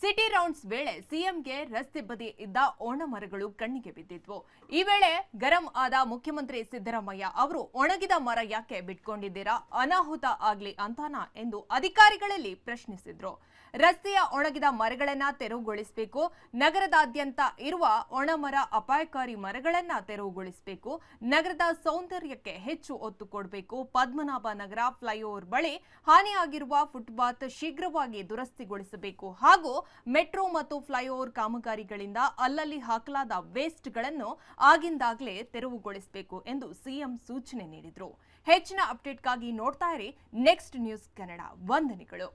City rounds ವೇಳೆ ಸಿಎಂಗೆ ರಸ್ತೆ ಬದಿ ಇದ್ದ ಒಣ ಮರಗಳು ಕಣ್ಣಿಗೆ ಬಿದ್ದಿದ್ವು. ಈ ವೇಳೆ ಗರಂ ಆದ ಮುಖ್ಯಮಂತ್ರಿ ಸಿದ್ದರಾಮಯ್ಯ ಅವರು ಒಣಗಿದ ಮರ ಯಾಕೆ ಬಿಟ್ಕೊಂಡಿದ್ದೀರಾ? ಅನಾಹುತ ಆಗ್ಲಿ ಅಂತಾನ ಎಂದು ಅಧಿಕಾರಿಗಳಲ್ಲಿ ಪ್ರಶ್ನಿಸಿದ್ರು. ರಸ್ತೆಯ ಒಣಗಿದ ಮರಗಳನ್ನ ತೆರವುಗೊಳಿಸಬೇಕು. ನಗರದಾದ್ಯಂತ ಇರುವ ಒಣಮರ ಅಪಾಯಕಾರಿ ಮರಗಳನ್ನ ತೆರವುಗೊಳಿಸಬೇಕು. ನಗರದ ಸೌಂದರ್ಯಕ್ಕೆ ಹೆಚ್ಚು ಒತ್ತು ಕೊಡಬೇಕು. ಪದ್ಮನಾಭ ನಗರ ಫ್ಲೈಓವರ್ ಬಳಿ ಹಾನಿಯಾಗಿರುವ ಫುಟ್ಪಾತ್ ಶೀಘ್ರವಾಗಿ ದುರಸ್ತಿಗೊಳಿಸಬೇಕು. ಹಾಗೂ ಮೆಟ್ರೋ ಮತ್ತು ಫ್ಲೈಓವರ್ ಕಾಮಗಾರಿಗಳಿಂದ ಅಲ್ಲಲ್ಲಿ ಹಾಕಲಾದ ವೇಸ್ಟ್ಗಳನ್ನು ಆಗಿಂದಾಗಲೇ ತೆರವುಗೊಳಿಸಬೇಕು ಎಂದು ಸಿಎಂ ಸೂಚನೆ ನೀಡಿದರು. ಹೆಚ್ಚಿನ ಅಪ್ಡೇಟ್ಗಾಗಿ ನೋಡ್ತಾ ಇರಿ ನೆಕ್ಸ್ಟ್ ನ್ಯೂಸ್ ಕನ್ನಡ ವಂದನೆಗಳು.